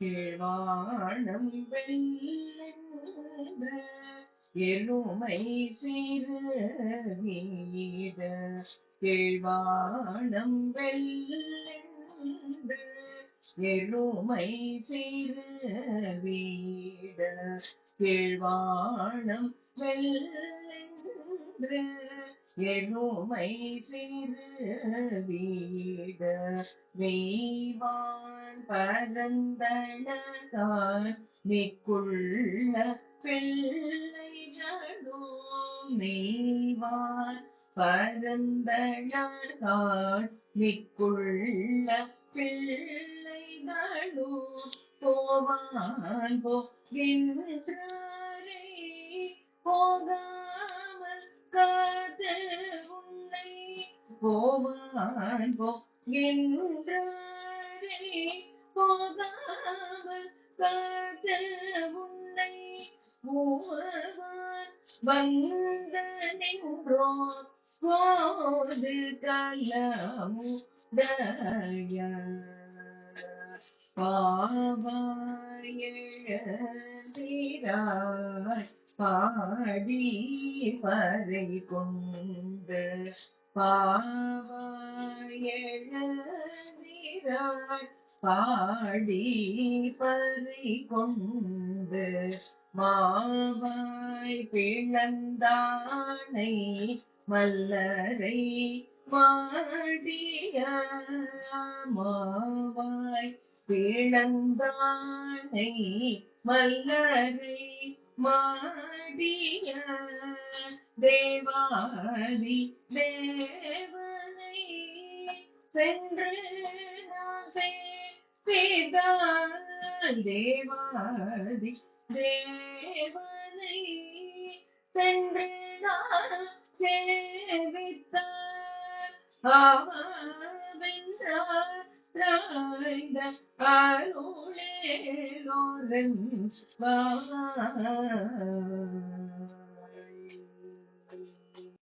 கீழ்வானம் வெள்ளென்ற எருமை சிறு வீட கீழ்வானம் வெள்ளென்ற எருமை சிறு வீட கீழ்வானம் எருமை சிறு வீட மெய்வான் பரந்தனகான் மிக்குள்ள பிள்ளைகளோ மெய்வான் பரந்தனகான் மிக்குள்ள பிள்ளைகளோ போவான் போகின்றாரே. போகாமல் காத்து உன்னை போவான் போ போகின்றாரே போகாமல் காத்து உன்னை மூவான் வந்த நின்றோ போது கலமுடைய பாவாயழீராய் பாடி வரை கொண்டு. பாவாயழீராய் பாடி பறி கொண்டு மாவாய் பிளந்தானை மல்லரை மாடிய மாவாய் பிளந்தானை மல்லரை மாடிய தேவாதி தேவ சென்று நான் சேவித்தான் தேவாதி தேவனை சென்று நான் சேவித்தான் ஆவென்றார் ராய்ந்த அருளேலோரன் வா